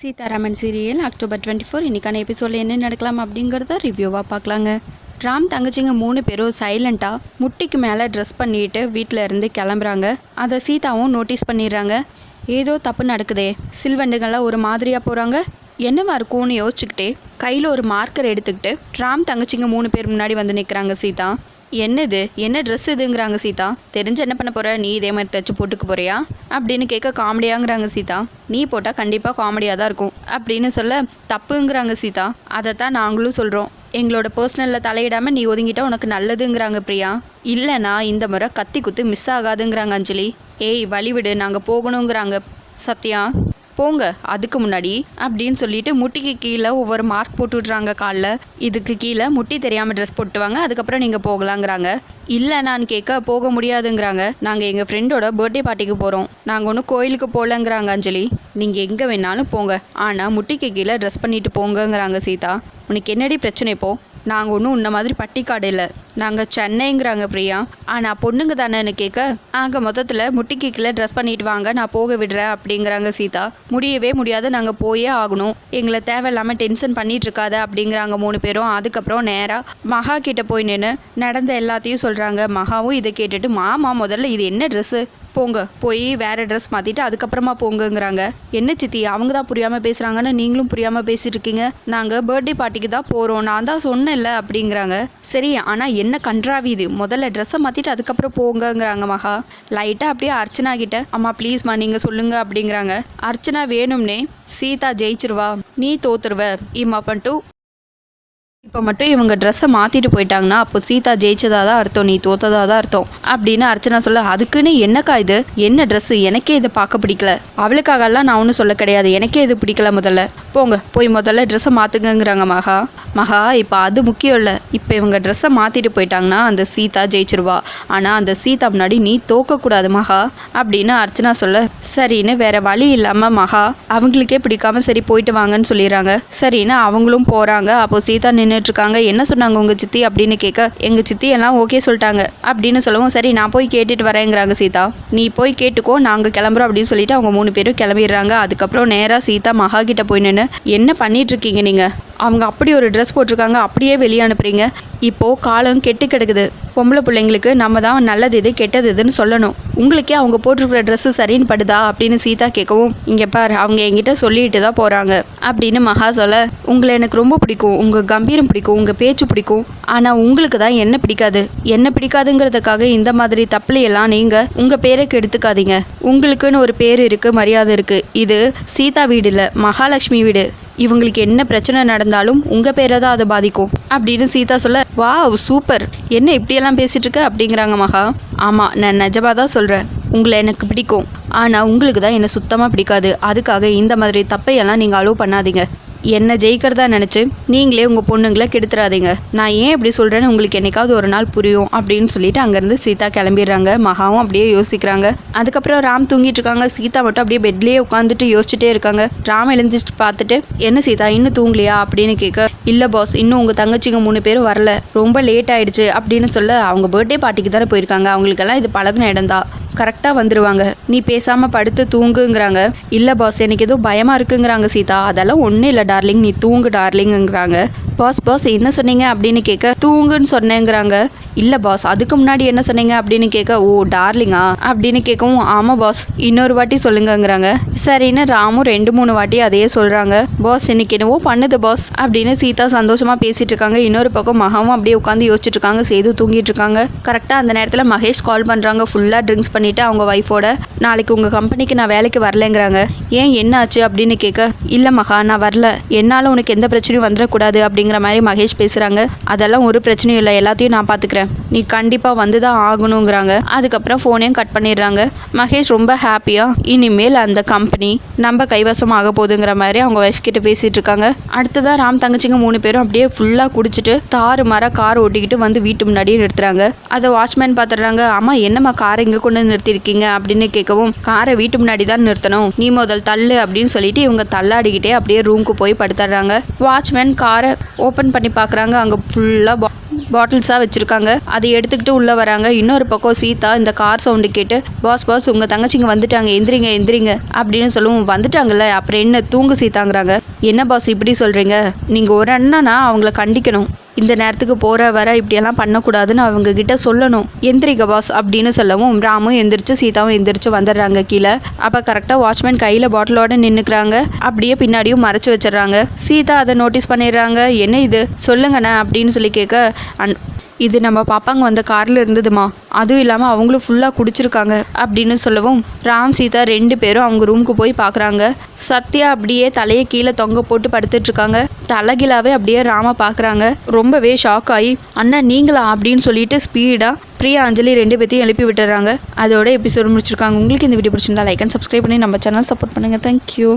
Seetharaman serial October twenty four இன்றைக்கான எபிசோடில் என்ன நடக்கலாம் அப்படிங்கிறத ரிவ்யூவாக பார்க்கலாங்க. ராம் தங்கச்சிங்க மூணு பேரும் சைலண்ட்டாக முட்டிக்கு மேலே ட்ரெஸ் பண்ணிட்டு வீட்டில் இருந்து கிளம்புறாங்க. அதை சீதாவும் நோட்டீஸ் பண்ணிடுறாங்க. ஏதோ தப்பு நடக்குதே. சில்வண்டுங்கள்லாம் ஒரு மாதிரியாக போகிறாங்க என்னவா இருக்கும்னு யோசிச்சுக்கிட்டே கையில் ஒரு மார்க்கர் எடுத்துக்கிட்டு ராம் தங்கச்சிங்க மூணு பேர் முன்னாடி வந்து நிற்கிறாங்க சீதா. என்னது? என்ன ட்ரெஸ் இதுங்கிறாங்க சீதா? தெரிஞ்சு என்ன பண்ண போற? நீ இதே மாதிரி தைச்சு போட்டுக்க போறியா? அப்படின்னு கேட்க காமெடியாங்கிறாங்க சீதா. நீ போட்டால் கண்டிப்பாக காமெடியாக தான் இருக்கும். அப்படின்னு சொல்ல தப்புங்கிறாங்க சீதா. அதைத்தான் நாங்களும் சொல்கிறோம் எங்களோட பர்சனலில் தலையிடாமல் நீ ஒதுங்கிட்டா உனக்கு நல்லதுங்கிறாங்க பிரியா. இல்லைனா இந்த முறை கத்தி குத்து மிஸ் ஆகாதுங்கிறாங்க அஞ்சலி. ஏய் வழிவிடு நாங்கள் போகணுங்கிறாங்க. சத்யா. போங்க அதுக்கு முன்னாடி அப்படின்னு சொல்லிட்டு முட்டிக்கு கீழே ஒவ்வொரு மார்க் போட்டு விட்றாங்க காலில். இதுக்கு கீழே முட்டி தெரியாமல் ட்ரெஸ் போட்டுவாங்க அதுக்கப்புறம் நீங்கள் போகலாங்கிறாங்க. இல்லை நான் கேட்க போக முடியாதுங்கிறாங்க. நாங்கள் எங்கள் ஃப்ரெண்டோட பர்த்டே பார்ட்டிக்கு போகிறோம் நாங்கள் ஒன்றும் கோயிலுக்கு போகலங்கிறாங்க அஞ்சலி. நீங்கள் எங்கே வேணாலும் போங்க. ஆனால் முட்டிக்கு கீழே ட்ரெஸ் பண்ணிட்டு போங்கங்கிறாங்க சீதா. உனக்கு என்னடி பிரச்சனை இப்போ? நாங்கள் ஒன்றும் உன்ன மாதிரி பட்டிக்காடு இல்லை. நாங்கள் சென்னைங்கிறாங்க பிரியா. ஆனால் பொண்ணுங்க தானேன்னு கேட்க ஆக மொத்தத்தில் முட்டிக்கு கீழே ட்ரெஸ் பண்ணிட்டு வாங்க நான் போக விடுறேன் அப்படிங்கிறாங்க சீதா. முடியவே முடியாது நாங்கள் போயே ஆகணும். எங்களை தேவையில்லாமல் டென்ஷன் பண்ணிட்டு இருக்காத அப்படிங்கிறாங்க மூணு பேரும். அதுக்கப்புறம் நேராக மகா கிட்ட போய் நின்று நடந்த எல்லாத்தையும் சொல்கிறாங்க மகாவும் இதை கேட்டுட்டு மாமா முதல்ல இது என்ன ட்ரெஸ்ஸு போங்க போய் வேறு ட்ரெஸ் மாற்றிட்டு அதுக்கப்புறமா போங்கங்கிறாங்க. என்ன சித்தி அவங்க தான் புரியாமல் பேசுகிறாங்கன்னு நீங்களும் புரியாமல் பேசிட்டு இருக்கீங்க. நாங்கள் பர்த்டே பார்ட்டிக்கு தான் போகிறோம் நான் தான் சொன்னேன்ல அப்படிங்கிறாங்க. சரி ஆனால் என்ன கன்றாவி இது? முதல்ல ட்ரெஸ்ஸை மாற்றிட்டு அதுக்கப்புறம் போங்கங்கிறாங்க மகா. லைட்டாக அப்படியே அர்ச்சனா கிட்ட அம்மா ப்ளீஸ்மா நீங்கள் சொல்லுங்க அப்படிங்கிறாங்க. அர்ச்சனா வேணும்னே சீதா ஜெயிச்சிருவா நீ தோத்துருவ இம்மா பண்ணிட்டு இப்போ மட்டும் இவங்க ட்ரெஸ்ஸை மாற்றிட்டு போயிட்டாங்கன்னா அப்போ சீதா ஜெயிச்சதா தான் அர்த்தம் நீ தோத்ததா தான் அர்த்தம்? அப்படின்னு அர்ச்சனா சொல்ல அதுக்குன்னு என்னக்கா இது? என்ன ட்ரெஸ்ஸு எனக்கே இதை பார்க்க பிடிக்கல. அவளுக்காகலாம் நான் ஒன்றும் சொல்ல கிடையாது. எனக்கே இது பிடிக்கல முதல்ல. போங்க போய் முதல்ல ட்ரெஸ்ஸை மாற்றுங்கங்கிறாங்க மகா. மகா இப்போ அது முக்கியம் இல்லை. இப்போ இவங்க ட்ரெஸ்ஸை மாற்றிட்டு போயிட்டாங்கன்னா அந்த சீதா ஜெயிச்சிருவா. ஆனால் அந்த சீதா முன்னாடி நீ தோக்கக்கூடாது மகா. அப்படின்னு அர்ச்சனா சொல்ல சரின்னு வேற வழி இல்லாமல் மகா அவங்களுக்கே பிடிக்காம சரி போயிட்டு வாங்கன்னு சொல்லிடுறாங்க. சரின்னு அவங்களும் போகிறாங்க அப்போ சீதா நின்று இருக்காங்க என்ன சொன்னாங்க உங்கள் சித்தி? அப்படின்னு கேட்க எங்கள் சித்தி எல்லாம் ஓகே சொல்லிட்டாங்க. அப்படின்னு சொல்லவும் சரி நான் போய் கேட்டுட்டு வரேங்கிறாங்க சீதா. நீ போய் கேட்டுக்கோ நாங்கள் கிளம்புறோம். அப்படின்னு சொல்லிட்டு அவங்க மூணு பேரும் கிளம்பிடுறாங்க. அதுக்கப்புறம் நேராக சீதா மகா கிட்ட போய் நின்று என்ன பண்ணிட்டு இருக்கீங்க நீங்கள் அவங்க அப்படி ஒரு ட்ரெஸ் போட்டிருக்காங்க. அப்படியே வெளியே அனுப்புறீங்க. இப்போது காலம் கெட்டு கிடக்குது. பொம்பளை பிள்ளைங்களுக்கு நம்ம தான் நல்லது இது கெட்டது இதுன்னு சொல்லணும். உங்களுக்கே அவங்க போட்டிருக்கிற ட்ரெஸ்ஸு சரின்னு படுதா? அப்படின்னு சீதா கேட்கவும் இங்கே பார் அவங்க என்கிட்ட சொல்லிட்டு தான் போகிறாங்க அப்படின்னு மகா சொல்ல உங்களை எனக்கு ரொம்ப பிடிக்கும். உங்கள் கம்பீரம் பிடிக்கும். உங்கள் பேச்சு பிடிக்கும். ஆனால் உங்களுக்கு தான் என்ன பிடிக்காது? என்ன பிடிக்காதுங்கிறதுக்காக இந்த மாதிரி தப்புலையெல்லாம் நீங்கள் உங்கள் பேரை கெடுத்துக்காதீங்க. உங்களுக்குன்னு ஒரு பேர் இருக்குது மரியாதை இருக்குது இது சீதா வீடு இல்லை மகாலட்சுமி வீடு. இவங்களுக்கு என்ன பிரச்சனை நடந்தாலும் உங்கள் பேரை தான் அதை பாதிக்கும். அப்படின்னு சீதா சொல்ல வாவ் சூப்பர். என்ன இப்படியெல்லாம் பேசிகிட்டு இருக்க? அப்படிங்கிறாங்க மகா. ஆமாம் நான் நிஜமாக தான் சொல்கிறேன் உங்களை எனக்கு பிடிக்கும். ஆனால் உங்களுக்கு தான் என்னை சுத்தமாக பிடிக்காது. அதுக்காக இந்த மாதிரி தப்பையெல்லாம் நீங்கள் அலோவ் பண்ணாதீங்க. என்னை ஜெயிக்கிறதா நினச்சி நீங்களே உங்கள் பொண்ணுங்களை கெடுத்துறாதீங்க. நான் ஏன் இப்படி சொல்கிறேன்னு உங்களுக்கு என்னைக்காவது ஒரு நாள் புரியும் அப்படின்னு சொல்லிட்டு அங்கேருந்து சீதா கிளம்பிடுறாங்க. மகாவும் அப்படியே யோசிக்கிறாங்க. அதுக்கப்புறம் ராம் தூங்கிட்டு இருக்காங்க. சீதா மட்டும் அப்படியே பெட்லேயே உட்காந்துட்டு யோசிச்சுட்டே இருக்காங்க. ராம் எழுந்திரிச்சு பார்த்துட்டு என்ன சீதா இன்னும் தூங்கலையா? அப்படின்னு கேட்க இல்லை பாஸ் இன்னும் உங்கள் தங்கச்சிங்க மூணு பேரும் வரல. ரொம்ப லேட் ஆயிடுச்சு. அப்படின்னு சொல்ல அவங்க பர்த்டே பார்ட்டிக்கு தானே போயிருக்காங்க. அவங்களுக்கெல்லாம் இது பழகுன இடம்தான். கரெக்டாக வந்துடுவாங்க நீ பேசாமல் படுத்து தூங்குங்கிறாங்க. இல்லை பாஸ் எனக்கு ஏதோ பயமாக இருக்குங்கிறாங்க சீதா. அதெல்லாம் ஒன்றும் இல்லை டார்லிங் நீ தூங்கு டார்லிங்கிறாங்க பாஸ் பாஸ் என்ன சொன்னீங்க அப்படின்னு கேட்க தூங்குன்னு சொன்னேங்கிறாங்க. இல்லை பாஸ் அதுக்கு முன்னாடி என்ன சொன்னீங்க அப்படின்னு கேட்க ஓ டார்லிங்கா அப்படின்னு கேட்கவும் ஆமாம் பாஸ் இன்னொரு வாட்டி சொல்லுங்கங்கிறாங்க. சரின்னு ராமும் ரெண்டு மூணு வாட்டி அதையே சொல்கிறாங்க பாஸ் இன்னைக்கு என்னவோ பண்ணுது பாஸ் அப்படின்னு சீதா சந்தோஷமாக பேசிட்டு இருக்காங்க இன்னொரு பக்கம் மகாவும் அப்படியே உட்காந்து யோசிச்சுட்டு இருக்காங்க சேது தூங்கிட்டு இருக்காங்க கரெக்டாக அந்த நேரத்தில் மகேஷ் கால் பண்ணுறாங்க ஃபுல்லாக ட்ரிங்க்ஸ் பண்ணிவிட்டு அவங்க ஒய்ஃபோட நாளைக்கு உங்கள் கம்பெனிக்கு நான் வேலைக்கு வரலங்கிறாங்க. ஏன் என்ன ஆச்சு அப்படின்னு கேட்க இல்லை மகா நான் வரல. என்னால் உனக்கு எந்த பிரச்சனையும் வந்துடக்கூடாது அப்படிங்கிற மாதிரி மகேஷ் பேசுகிறாங்க அதெல்லாம் ஒரு பிரச்சனையும் இல்லை. எல்லாத்தையும் நான் பார்த்துக்கிறேன் நீ கண்டிப்பாக வந்து தான் ஆகணுங்கிறாங்க. அதுக்கப்புறம் ஃபோனையும் கட் பண்ணிடுறாங்க. மகேஷ் ரொம்ப ஹாப்பியாக இனிமேல் அந்த கம்பெனி நம்ம கைவசம் ஆக போகுதுங்கிற மாதிரி அவங்க ஒய்ஃப் கிட்ட பேசிட்டு இருக்காங்க. அடுத்ததாக ராம் தங்கச்சிங்க மூணு பேரும் அப்படியே ஃபுல்லாக குடிச்சிட்டு தாறு மர கார் ஓட்டிக்கிட்டு வந்து வீட்டு முன்னாடியே நிறுத்துறாங்க. அதை வாட்ச்மேன் பார்த்துடுறாங்க அம்மா என்னம்மா காரை இங்கே கொண்டு வந்து நிறுத்திருக்கீங்க? அப்படின்னு கேட்கவும் காரை வீட்டு முன்னாடி தான் நிறுத்தணும். நீ முதல் தள்ளு அப்படின்னு சொல்லிட்டு இவங்க தள்ளாடிக்கிட்டே அப்படியே ரூமுக்கு போய் படுத்துடுறாங்க. வாட்ச்மேன் காரை ஓப்பன் பண்ணி பார்க்குறாங்க. அங்கே ஃபுல்லாக பாட்டில்ஸாக வச்சுருக்காங்க. அதை எடுத்துக்கிட்டு உள்ளே வராங்க. இன்னொரு பக்கம் சீதா இந்த கார் சவுண்டு கேட்டு பாஸ் பாஸ் உங்கள் தங்கச்சிங்க வந்துட்டாங்க. எந்திரிங்க எந்திரிங்க. அப்படின்னு சொல்லவும் வந்துட்டாங்கல்ல. அப்புறம் என்ன தூங்கு சீதாங்கிறாங்க. என்ன பாஸ் இப்படி சொல்கிறீங்க நீங்கள் ஒரு அண்ணனா? அவங்கள கண்டிக்கணும். இந்த நேரத்துக்கு போகிற வர இப்படியெல்லாம் பண்ணக்கூடாதுன்னு அவங்க கிட்ட சொல்லணும். எந்திரிக்க பாஸ் அப்படின்னு சொல்லவும் ராமும் எந்திரிச்சு சீதாவும் எந்திரிச்சு வந்துடுறாங்க கீழே. அப்போ கரெக்டாக வாட்ச்மேன் கையில் பாட்டிலோட நின்றுக்கிறாங்க அப்படியே பின்னாடியும் மறைச்சு வச்சிடுறாங்க. சீதா அதை நோட்டீஸ் பண்ணிடுறாங்க. என்ன இது? சொல்லுங்கண்ணே அப்படின்னு சொல்லி கேட்க அன் இது நம்ம பாப்பாங்க வந்த காரில் இருந்ததுமா. அதுவும் இல்லாமல் அவங்களும் ஃபுல்லாக குடிச்சிருக்காங்க அப்படின்னு சொல்லவும் ராம் சீதா ரெண்டு பேரும் அவங்க ரூமுக்கு போய் பார்க்குறாங்க சத்யா அப்படியே தலையை கீழே தொங்க போட்டு படுத்துட்ருக்காங்க இருக்காங்க. தலைகிலாவே அப்படியே ராம பார்க்குறாங்க ரொம்பவே ஷாக் ஆகி அண்ணா நீங்களா? அப்படின்னு சொல்லிட்டு ஸ்பீடாக பிரியா அஞ்சலி ரெண்டு பேத்தையும் எழுப்பி விட்டுறாங்க. அதோட எபிசோடு முடிச்சிருக்காங்க. உங்களுக்கு இந்த வீடியோ பிடிச்சிருந்தா லைக் அண்ட் சப்ஸ்கிரைப் பண்ணி நம்ம சேனல் சப்போர்ட் பண்ணுங்கள் தேங்க்யூ